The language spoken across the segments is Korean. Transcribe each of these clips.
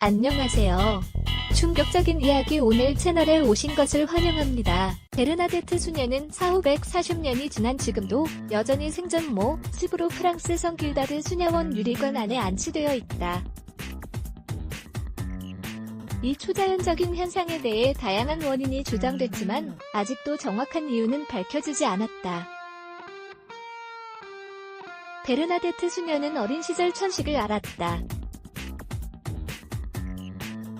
안녕하세요. 충격적인 이야기 오늘 채널에 오신 것을 환영합니다. 베르나데트 수녀는 4540년이 지난 지금도 여전히 생전 모 스브로 프랑스 성길다르 수녀원 유리관 안에 안치되어 있다. 이 초자연적인 현상에 대해 다양한 원인이 주장됐지만 아직도 정확한 이유는 밝혀지지 않았다. 베르나데트 수녀는 어린 시절 천식을 알았다.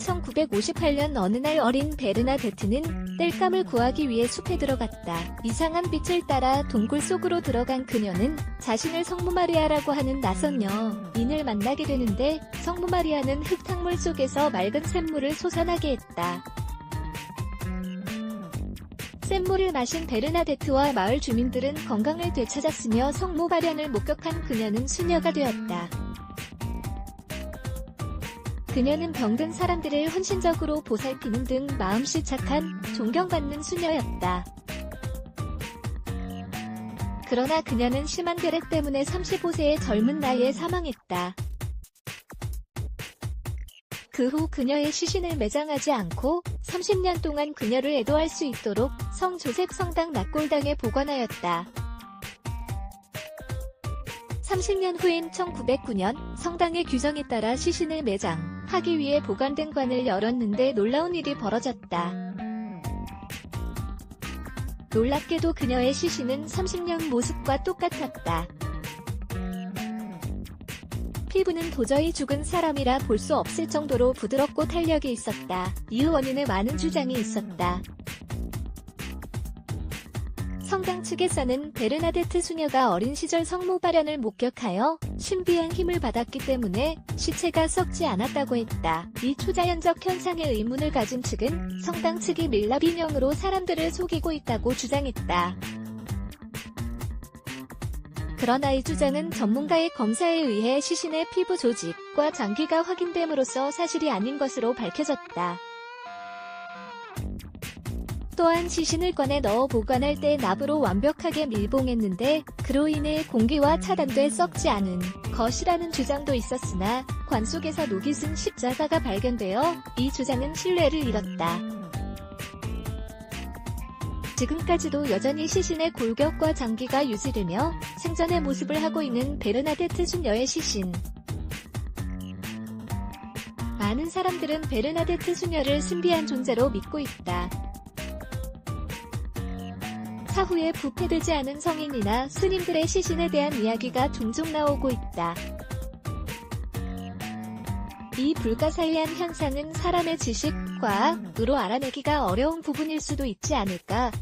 1958년 어느 날 어린 베르나데트는 땔감을 구하기 위해 숲에 들어갔다. 이상한 빛을 따라 동굴 속으로 들어간 그녀는 자신을 성모 마리아라고 하는 낯선 여인을 만나게 되는데 성모 마리아는 흙탕물 속에서 맑은 샘물을 솟아나게 했다. 샘물을 마신 베르나데트와 마을 주민들은 건강을 되찾았으며 성모 발현을 목격한 그녀는 수녀가 되었다. 그녀는 병든 사람들을 헌신적으로 보살피는 등 마음씨 착한 존경받는 수녀였다. 그러나 그녀는 심한 결핵 때문에 35세의 젊은 나이에 사망했다. 그 후 그녀의 시신을 매장하지 않고 30년 동안 그녀를 애도할 수 있도록 성 조셉 성당 낙골당에 보관하였다. 30년 후인 1909년 성당의 규정에 따라 시신을 매장 하기 위해 보관된 관을 열었는데 놀라운 일이 벌어졌다. 놀랍게도 그녀의 시신은 30년 모습과 똑같았다. 피부는 도저히 죽은 사람이라 볼 수 없을 정도로 부드럽고 탄력이 있었다. 이후 원인에 많은 주장이 있었다. 성당 측에서는 베르나데트 수녀가 어린 시절 성모 발현을 목격하여 신비한 힘을 받았기 때문에 시체가 썩지 않았다고 했다. 이 초자연적 현상에 의문을 가진 측은 성당 측이 밀랍 인형으로 사람들을 속이고 있다고 주장했다. 그러나 이 주장은 전문가의 검사에 의해 시신의 피부 조직과 장기가 확인됨으로써 사실이 아닌 것으로 밝혀졌다. 또한 시신을 꺼내 넣어 보관할 때 납으로 완벽하게 밀봉했는데 그로 인해 공기와 차단돼 썩지 않은 것이라는 주장도 있었으나 관 속에서 녹이 쓴 십자가가 발견되어 이 주장은 신뢰를 잃었다. 지금까지도 여전히 시신의 골격과 장기가 유지되며 생전의 모습을 하고 있는 베르나데트 수녀의 시신. 많은 사람들은 베르나데트 수녀를 신비한 존재로 믿고 있다. 사후에 부패되지 않은 성인이나 스님들의 시신에 대한 이야기가 종종 나오고 있다. 이 불가사의한 현상은 사람의 지식, 과학으로 알아내기가 어려운 부분일 수도 있지 않을까